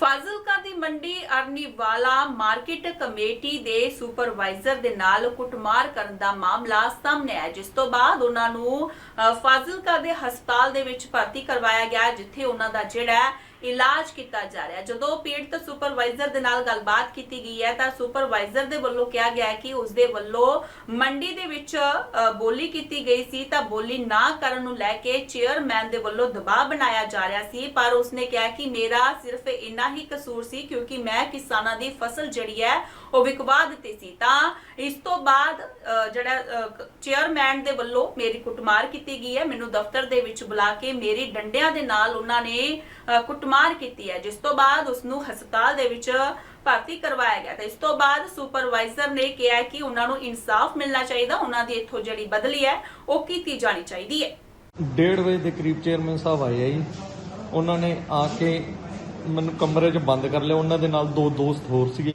ਫਾਜ਼ਿਲਕਾ ਦੀ ਮੰਡੀ Arniwala market committee ਦੇ ਸੁਪਰਵਾਈਜ਼ਰ ਦੇ ਨਾਲ ਕੁੱਟਮਾਰ ਕਰਨ ਦਾ ਮਾਮਲਾ ਸਾਹਮਣੇ ਆਇਆ, ਜਿਸ ਤੋਂ ਬਾਅਦ ਉਹਨਾਂ ਨੂੰ ਫਾਜ਼ਿਲਕਾ ਦੇ ਹਸਪਤਾਲ ਦੇ ਵਿੱਚ ਭਰਤੀ ਕਰਵਾਇਆ ਗਿਆ, ਜਿੱਥੇ ਉਹਨਾਂ ਦਾ ਜਿਹੜਾ ਇਲਾਜ ਕੀਤਾ ਜਾ ਰਿਹਾ। ਜਦੋਂ ਪੀੜਤ ਸੁਪਰਵਾਈਜ਼ਰ ਦੇ ਨਾਲ ਗੱਲਬਾਤ ਕੀਤੀ ਗਈ ਹੈ ਤਾਂ ਸੁਪਰਵਾਈਜ਼ਰ ਦੇ ਵੱਲੋਂ ਕਿਹਾ ਗਿਆ ਹੈ ਕਿ ਉਸ ਦੇ ਵੱਲੋਂ ਮੰਡੀ ਦੇ ਵਿੱਚ ਬੋਲੀ ਕੀਤੀ ਗਈ ਸੀ ਤਾਂ ਬੋਲੀ ਨਾ ਕਰਨ ਨੂੰ ਲੈ ਕੇ ਚੇਅਰਮੈਨ ਦੇ ਵੱਲੋਂ ਦਬਾਅ ਬਣਾਇਆ ਜਾ ਰਿਹਾ ਸੀ। ਪਰ ਉਸਨੇ ਕਿਹਾ ਕਿ ਮੇਰਾ ਸਿਰਫ ਇੰਨਾ ਹੀ ਕਸੂਰ ਸੀ ਕਿਉਂਕਿ ਮੈਂ ਕਿਸਾਨਾਂ ਦੀ ਫਸਲ ਜਿਹੜੀ ਹੈ ਉਹ ਵਿਕਵਾ ਦਿੱਤੀ ਸੀ। ਤਾਂ ਇਸ ਤੋਂ ਬਾਅਦ ਜਿਹੜਾ ਚੇਅਰਮੈਨ ਦੇ ਵੱਲੋਂ ਮੇਰੀ ਕੁੱਟਮਾਰ ਕੀਤੀ ਗਈ ਹੈ। ਮੈਨੂੰ ਦਫ਼ਤਰ ਦੇ ਵਿੱਚ ਬੁਲਾ ਕੇ ਮੇਰੇ ਡੰਡਿਆਂ ਦੇ ਨਾਲ ਉਹਨਾਂ ਨੇ ਅ, ਕੁੱਟਮਾਰ ਕੀਤੀ ਹੈ, ਜਿਸ ਤੋਂ ਬਾਅਦ ਉਸ ਨੂੰ ਹਸਪਤਾਲ ਦੇ ਵਿੱਚ ਭਰਤੀ ਕਰਵਾਇਆ ਗਿਆ। ਤਾਂ ਇਸ ਤੋਂ ਬਾਅਦ ਸੁਪਰਵਾਈਜ਼ਰ ਨੇ ਕਿਹਾ ਕਿ ਉਹਨਾਂ ਨੂੰ ਇਨਸਾਫ ਮਿਲਣਾ ਚਾਹੀਦਾ, ਉਹਨਾਂ ਦੀ ਇੱਥੋਂ ਜਿਹੜੀ ਬਦਲੀ ਹੈ, ਉਹ ਕੀਤੀ ਜਾਣੀ ਚਾਹੀਦੀ ਹੈ। ਡੇਢ ਵਜੇ ਦੇ ਕਰੀਬ ਚੇਅਰਮੈਨ ਸਾਹਿਬ ਆਏ ਆ ਜੀ। ਉਹਨਾਂ ਨੇ ਆ ਕੇ ਮੈਨੂੰ ਕਮਰੇ 'ਚ ਬੰਦ ਕਰ ਲਿਆ। ਉਹਨਾਂ ਦੇ ਨਾਲ ਦੋ ਦੋਸਤ ਹੋਰ ਸੀਗੇ।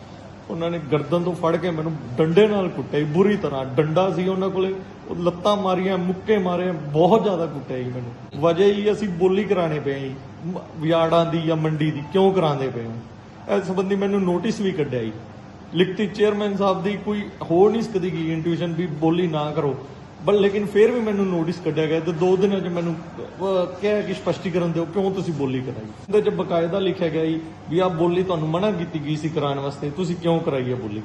ਉਹਨਾਂ ਨੇ ਗਰਦਨ ਤੋਂ ਫੜ ਕੇ ਮੈਨੂੰ ਡੰਡੇ ਨਾਲ ਕੁੱਟਿਆ ਜੀ, ਬੁਰੀ ਤਰ੍ਹਾਂ। ਡੰਡਾ ਸੀ ਉਹਨਾਂ ਕੋਲੇ ਉਹ ਲੱਤਾਂ ਮਾਰੀਆਂ ਮੁੱਕੇ ਮਾਰੇ ਬਹੁਤ ਜ਼ਿਆਦਾ ਕੁੱਟਿਆ ਜੀ ਮੈਨੂੰ। ਵਜ੍ਹਾ ਹੀ ਅਸੀਂ ਬੋਲੀ ਕਰਾਣੇ ਪਏ ਜੀ ਵਿਆੜਾਂ ਦੀ ਜਾਂ ਮੰਡੀ ਦੀ ਕਿਉਂ ਕਰਾਉਂਦੇ ਪਏ ਹੋ? ਇਸ ਸੰਬੰਧੀ ਮੈਨੂੰ ਨੋਟਿਸ ਵੀ ਕੱਢਿਆ ਜੀ। ਲਿਖਤੀ ਚੇਅਰਮੈਨ ਸਾਹਿਬ ਦੀ ਕੋਈ ਹੋਰ ਨਹੀਂ ਸਕਦੀ ਗਈ ਇੰਟੂਇਸ਼ਨ ਵੀ ਬੋਲੀ ਨਾ ਕਰੋ। ਬਲ ਲੇਕਿਨ ਫਿਰ ਵੀ ਮੈਨੂੰ ਨੋਟਿਸ ਕੱਢਿਆ ਗਿਆ ਤੇ ਦੋ ਦਿਨਾਂ 'ਚ ਮੈਨੂੰ ਕਿਹਾ ਕਿ ਸਪਸ਼ਟੀਕਰਨ ਦਿਓ ਕਿਉਂ ਤੁਸੀਂ ਬੋਲੀ ਕਰਾਈ? ਉਹਦੇ 'ਚ ਬਕਾਇਦਾ ਲਿਖਿਆ ਗਿਆ ਜੀ ਵੀ ਆਹ ਬੋਲੀ ਤੁਹਾਨੂੰ ਮਨਾ ਕੀਤੀ ਗਈ ਸੀ ਕਰਾਉਣ ਵਾਸਤੇ ਤੁਸੀਂ ਕਿਉਂ ਕਰਾਈ ਹੈ ਬੋਲੀ?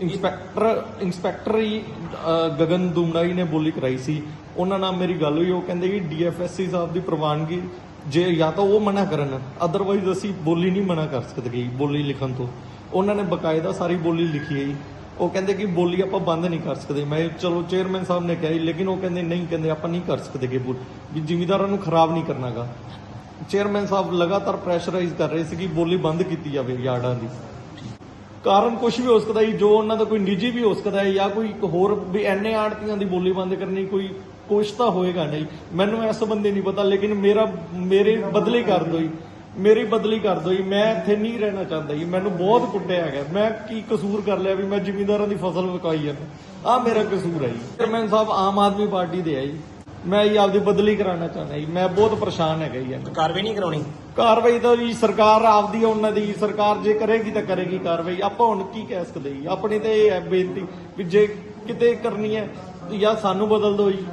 ਇੰਸਪੈਕਟਰ ਇੰਸਪੈਕਟਰ ਹੀ ਅਹ, ਗਗਨ ਦੁਮੜਾ ਜੀ ਨੇ ਬੋਲੀ ਕਰਾਈ ਸੀ। ਉਹਨਾਂ ਨਾਲ ਮੇਰੀ ਗੱਲ ਹੋਈ ਉਹ ਕਹਿੰਦੇ ਕਿ ਡੀਐਫਐਸਸੀ ਸਾਹਿਬ ਦੀ ਪ੍ਰਵਾਨਗੀ ਜੇ ਜਾਂ ਤਾਂ ਉਹ ਮਨਾ ਕਰਨ ਅਦਰਵਾਈਜ਼ ਅਸੀਂ ਬੋਲੀ ਨਹੀਂ ਮਨਾ ਕਰ ਸਕਦੇ ਬੋਲੀ ਲਿਖਣ ਤੋਂ। ਉਹਨਾਂ ਨੇ ਬਕਾਇਦਾ ਸਾਰੀ ਬੋਲੀ ਲਿਖੀ ਹੈ ਜੀ। ਉਹ ਕਹਿੰਦੇ ਕਿ ਬੋਲੀ ਆਪਾਂ ਬੰਦ ਨਹੀਂ ਕਰ ਸਕਦੇ। ਮੈਂ ਚਲੋ ਚੇਅਰਮੈਨ ਸਾਹਿਬ ਨੇ ਕਿਹਾ ਲੇਕਿਨ ਉਹ ਕਹਿੰਦੇ ਨਹੀਂ, ਕਹਿੰਦੇ ਆਪਾਂ ਨਹੀਂ ਕਰ ਸਕਦੇ ਕਿ ਵੀ ਜ਼ਿਮੀਦਾਰਾਂ ਨੂੰ ਖਰਾਬ ਨਹੀਂ ਕਰਨਾਗਾ। ਚੇਅਰਮੈਨ ਸਾਹਿਬ ਲਗਾਤਾਰ ਪ੍ਰੈਸ਼ਰਾਈਜ਼ ਕਰ ਰਹੇ ਸੀ ਕਿ ਬੋਲੀ ਬੰਦ ਕੀਤੀ ਜਾਵੇ ਯਾਰਡਾਂ ਦੀ। ਕਾਰਨ ਕੁਝ ਵੀ ਹੋ ਸਕਦਾ ਹੈ ਜੋ ਉਹਨਾਂ ਦਾ ਕੋਈ ਨਿੱਜੀ ਵੀ ਹੋ ਸਕਦਾ ਹੈ ਜਾਂ ਕੋਈ ਹੋਰ ਵੀ ਐਨੇ ਆੜਤੀਆਂ ਦੀ ਬੋਲੀ ਬੰਦ ਕਰਨੀ ਕੋਈ ਕੁਛ ਤਾਂ ਹੋਏਗਾ ਨਹੀਂ। ਮੈਨੂੰ ਇਸ ਸੰਬੰਧੀ ਨਹੀਂ ਪਤਾ, ਲੇਕਿਨ ਮੇਰਾ ਮੇਰੇ ਬਦਲੇ ਕਰ ਦਿਓ ਜੀ। ਮੇਰੀ ਬਦਲੀ ਕਰ ਦਿਓ ਜੀ ਮੈਂ ਇੱਥੇ ਨਹੀਂ ਰਹਿਣਾ ਚਾਹੁੰਦਾ ਜੀ ਮੈਨੂੰ ਬਹੁਤ ਕੁੱਟਿਆ ਹੈਗਾ। ਮੈਂ ਕੀ ਕਸੂਰ ਕਰ ਲਿਆ ਵੀ ਮੈਂ ਜ਼ਿਮੀਂਦਾਰਾਂ ਦੀ ਫਸਲ ਵਿਕਾਈ ਹੈ ਆ ਮੇਰਾ ਕਸੂਰ ਹੈ ਜੀ। ਚੇਅਰਮੈਨ ਸਾਹਿਬ ਆਮ ਆਦਮੀ ਪਾਰਟੀ ਦੇ ਹੈ ਜੀ। ਮੈਂ ਜੀ ਆਪਦੀ ਬਦਲੀ ਕਰਾਉਣਾ ਚਾਹੁੰਦਾ ਜੀ। ਮੈਂ ਬਹੁਤ ਪਰੇਸ਼ਾਨ ਹੈਗਾ ਜੀ। ਕਾਰਵਾਈ ਨਹੀਂ ਕਰਾਉਣੀ? ਕਾਰਵਾਈ ਤਾਂ ਜੀ ਸਰਕਾਰ ਆਪਦੀ ਉਹਨਾਂ ਦੀ। ਸਰਕਾਰ ਜੇ ਕਰੇਗੀ ਤਾਂ ਕਰੇਗੀ ਕਾਰਵਾਈ। ਆਪਾਂ ਹੁਣ ਕੀ ਕਹਿ ਸਕਦੇ ਜੀ? ਆਪਣੀ ਤੇ ਇਹ ਹੈ ਬੇਨਤੀ ਵੀ ਜੇ ਕਿਤੇ ਕਰਨੀ ਹੈ ਜਾਂ ਸਾਨੂੰ ਬਦਲ ਦਿਓ ਜੀ।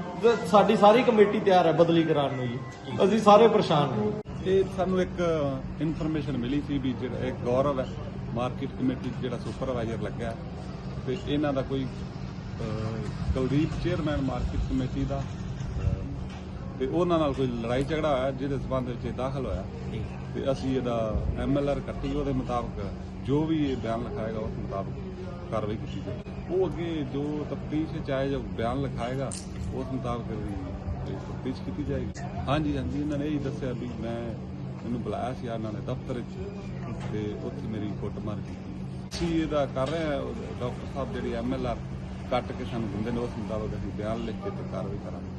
ਸਾਡੀ ਸਾਰੀ ਕਮੇਟੀ ਤਿਆਰ ਹੈ ਬਦਲੀ ਕਰਾਉਣ ਨੂੰ ਜੀ। ਅਸੀਂ ਸਾਰੇ ਪਰੇਸ਼ਾਨ ਹਾਂ। ਇਹ ਸਾਨੂੰ ਇੱਕ ਇਨਫੋਰਮੇਸ਼ਨ ਮਿਲੀ ਸੀ ਵੀ ਜਿਹੜਾ ਇੱਕ ਗੌਰਵ ਹੈ ਮਾਰਕੀਟ ਕਮੇਟੀ ਜਿਹੜਾ ਸੁਪਰਵਾਈਜ਼ਰ ਲੱਗਾ ਤੇ ਇਹਨਾਂ ਦਾ ਕੋਈ ਕੁਲਦੀਪ ਚੇਅਰਮੈਨ ਮਾਰਕੀਟ ਕਮੇਟੀ ਦਾ ਤੇ ਉਹਨਾਂ ਨਾਲ ਕੋਈ ਲੜਾਈ ਝਗੜਾ ਹੋਇਆ ਜਿਹਦੇ ਸਬੰਧ ਵਿੱਚ ਦਾਖਲ ਹੋਇਆ। ਤੇ ਅਸੀਂ ਇਹਦਾ ਐਮਐਲਆਰ ਕੱਟੀ ਉਹਦੇ ਮੁਤਾਬਕ ਜੋ ਵੀ ਇਹ ਬਿਆਨ ਲਿਖਾਏਗਾ ਉਸ ਮੁਤਾਬਕ ਕਾਰਵਾਈ ਕੀਤੀ ਜਾਏਗੀ ਉਹ ਅੱਗੇ ਜੋ ਤਫਤੀਸ਼ ਆਏ ਜੋ ਬਿਆਨ ਲਿਖਾਏਗਾ ਉਸ ਮੁਤਾਬਕ ਵੀ ਤਫਤੀਸ਼ ਕੀਤੀ ਜਾਏਗੀ। ਹਾਂਜੀ ਹਾਂਜੀ, ਇਹਨਾਂ ਨੇ ਇਹ ਦੱਸਿਆ ਵੀ ਮੈਂ ਮੈਨੂੰ ਬੁਲਾਇਆ ਸੀ ਇਹਨਾਂ ਨੇ ਦਫ਼ਤਰ ਵਿੱਚ ਤੇ ਉੱਥੇ ਮੇਰੀ ਕੁੱਟਮਾਰ ਕੀਤੀ। ਅਸੀਂ ਇਹਦਾ ਕਰ ਰਹੇ ਹਾਂ ਡਾਕਟਰ ਸਾਹਿਬ ਜਿਹੜੀ ਐਮਐਲਆਰ ਕੱਟ ਕੇ ਸਾਨੂੰ ਦਿੰਦੇ ਨੇ, ਉਸ ਮੁਤਾਬਕ ਅਸੀਂ ਬਿਆਨ ਲਿਖ ਕੇ ਤੇ ਕਾਰਵਾਈ ਕਰਾਂਗੇ।